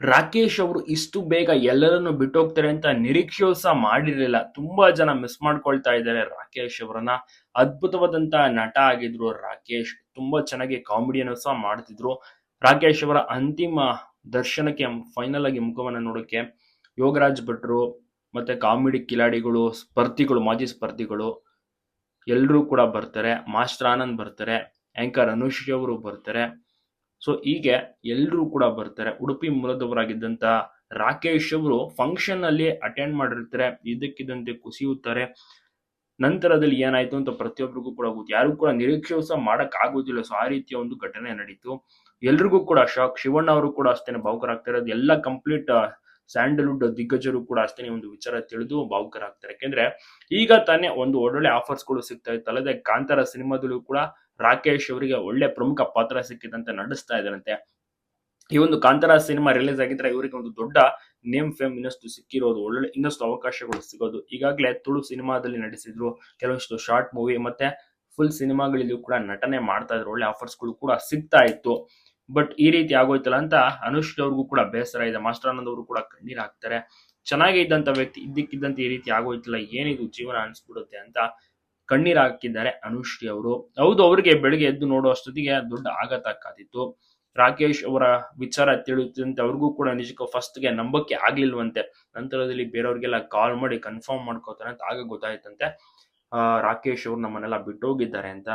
ರಾಕೇಶ್ ಅವರು ಇಷ್ಟು ಬೇಗ ಎಲ್ಲರನ್ನು ಬಿಟ್ಟೋಗ್ತಾರೆ ಅಂತ ನಿರೀಕ್ಷೆಯೂ ಸಹ ಮಾಡಿರಲಿಲ್ಲ. ತುಂಬಾ ಜನ ಮಿಸ್ ಮಾಡ್ಕೊಳ್ತಾ ಇದ್ದಾರೆ ರಾಕೇಶ್ ಅವರನ್ನ. ಅದ್ಭುತವಾದಂತಹ ನಟ ಆಗಿದ್ರು ರಾಕೇಶ್. ತುಂಬಾ ಚೆನ್ನಾಗಿ ಕಾಮಿಡಿಯನ್ನು ಸಹ ಮಾಡ್ತಿದ್ರು. ರಾಕೇಶ್ ಅವರ ಅಂತಿಮ ದರ್ಶನಕ್ಕೆ ಫೈನಲ್ ಆಗಿ ಮುಖವನ್ನ ನೋಡೋಕೆ ಯೋಗರಾಜ್ ಭಟ್ರು ಮತ್ತೆ ಕಾಮಿಡಿ ಕಿಲಾಡಿಗಳು, ಸ್ಪರ್ಧಿಗಳು, ಮಾಜಿ ಸ್ಪರ್ಧಿಗಳು ಎಲ್ಲರೂ ಕೂಡ ಬರ್ತಾರೆ. ಮಾಸ್ಟರ್ ಆನಂದ್ ಬರ್ತಾರೆ. ಆಂಕರ್ ಅನುಷ್ ಅವರು ಬರ್ತಾರೆ. ಸೊ ಹೀಗೆ ಎಲ್ಲರೂ ಕೂಡ ಬರ್ತಾರೆ. ಉಡುಪಿ ಮೂಲದವರಾಗಿದ್ದಂತ ರಾಕೇಶ್ ಅವರು ಫಂಕ್ಷನ್ ಅಲ್ಲಿ ಅಟೆಂಡ್ ಮಾಡಿರ್ತಾರೆ. ಇದಕ್ಕಿದ್ದಂತೆ ಕುಸಿಯುತ್ತಾರೆ. ನಂತರದಲ್ಲಿ ಏನಾಯ್ತು ಅಂತ ಪ್ರತಿಯೊಬ್ಬರಿಗೂ ಕೂಡ ಗೊತ್ತು. ಯಾರು ಕೂಡ ನಿರೀಕ್ಷೆ ಸಹ ಮಾಡಕ್ ಆಗೋದಿಲ್ಲ. ಸೊ ಆ ರೀತಿಯ ಒಂದು ಘಟನೆ ನಡೀತು. ಎಲ್ರಿಗೂ ಕೂಡ ಶಾಕ್ ಶಿವಣ್ಣ ಅವರು ಕೂಡ ಅಷ್ಟೇನೆ ಭಾವುಕರಾಗ್ತಾರೆ ಎಲ್ಲ ಕಂಪ್ಲೀಟ್ ಸ್ಯಾಂಡಲ್ವುಡ್ ದಿಗ್ಗಜರು ಕೂಡ ಅಷ್ಟೇ ಒಂದು ವಿಚಾರ ತಿಳಿದು ಭಾವುಕರಾಗ್ತಾರೆ. ಯಾಕೆಂದ್ರೆ ಈಗ ತಾನೇ ಒಂದು ಒಳ್ಳೊಳ್ಳೆ ಆಫರ್ಸ್ಗಳು ಸಿಗ್ತಾ ಇತ್ತು. ಅಲ್ಲದೆ ಕಾಂತಾರ ಸಿನಿಮಾದಲ್ಲೂ ಕೂಡ ರಾಕೇಶ್ ಅವರಿಗೆ ಒಳ್ಳೆ ಪ್ರಮುಖ ಪಾತ್ರ ಸಿಕ್ಕಿದಂತೆ ನಡೆಸ್ತಾ ಇದ್ದಾರಂತೆ. ಈ ಒಂದು ಕಾಂತಾರ ಸಿನಿಮಾ ರಿಲೀಸ್ ಆಗಿದ್ರೆ ಇವರಿಗೆ ಒಂದು ದೊಡ್ಡ ನೇಮ್ ಫೇಮ್ ಇನ್ನಷ್ಟು ಸಿಕ್ಕಿರೋದು ಒಳ್ಳೆ ಇನ್ನಷ್ಟು ಅವಕಾಶಗಳು ಸಿಗೋದು. ಈಗಾಗಲೇ ತುಳು ಸಿನಿಮಾದಲ್ಲಿ ನಡೆಸಿದ್ರು ಕೆಲವೊಂದಿಷ್ಟು ಶಾರ್ಟ್ ಮೂವಿ ಮತ್ತೆ ಫುಲ್ ಸಿನಿಮಾಗಳಲ್ಲೂ ಕೂಡ ನಟನೆ ಮಾಡ್ತಾ ಇದ್ರು, ಒಳ್ಳೆ ಆಫರ್ಸ್ಗಳು ಕೂಡ ಸಿಗ್ತಾ ಇತ್ತು. ಬಟ್ ಈ ರೀತಿ ಆಗೋಯ್ತಲ್ಲ ಅಂತ ಅನುಷ್ಕ್ ಅವ್ರಿಗೂ ಕೂಡ ಬೇಸರ ಇದೆ. ಮಾಸ್ಟರ್ ಆನಂದ್ ಅವರು ಕೂಡ ಕಣ್ಣೀರ್ ಹಾಕ್ತಾರೆ. ಚೆನ್ನಾಗಿ ಇದ್ದಂತ ವ್ಯಕ್ತಿ ಇದ್ದಕ್ಕಿದ್ದಂತೆ ಈ ರೀತಿ ಆಗೋಯ್ತಲ್ಲ ಏನಿದು ಜೀವನ ಅನಿಸ್ಬಿಡುತ್ತೆ ಅಂತ ಕಣ್ಣೀರ್ ಹಾಕಿದ್ದಾರೆ ಅನುಶ್ರೀ ಅವರು. ಹೌದು ಅವರಿಗೆ ಬೆಳಿಗ್ಗೆ ಎದ್ದು ನೋಡೋ ಅಷ್ಟೊತ್ತಿಗೆ ದೊಡ್ಡ ಆಘಾತ ಕಾದಿತ್ತು ರಾಕೇಶ್ ಅವರ ವಿಚಾರ ತಿಳಿಯುತ್ತಂತೆ ಅವ್ರಿಗೂ ಕೂಡ ನಿಜಕ್ಕೂ ಫಸ್ಟ್ಗೆ ನಂಬಕ್ಕೆ ಆಗ್ಲಿಲ್ವಂತೆ. ನಂತರದಲ್ಲಿ ಬೇರೆಯವ್ರಿಗೆಲ್ಲ ಕಾಲ್ ಮಾಡಿ ಕನ್ಫರ್ಮ್ ಮಾಡ್ಕೋತಾರೆ ಅಂತ ಆಗ ಗೊತ್ತಾಯ್ತಂತೆ. ಆ, ರಾಕೇಶ್ ಅವ್ರು ನಮ್ಮನ್ನೆಲ್ಲ ಬಿಟ್ಟೋಗಿದ್ದಾರೆ ಅಂತ.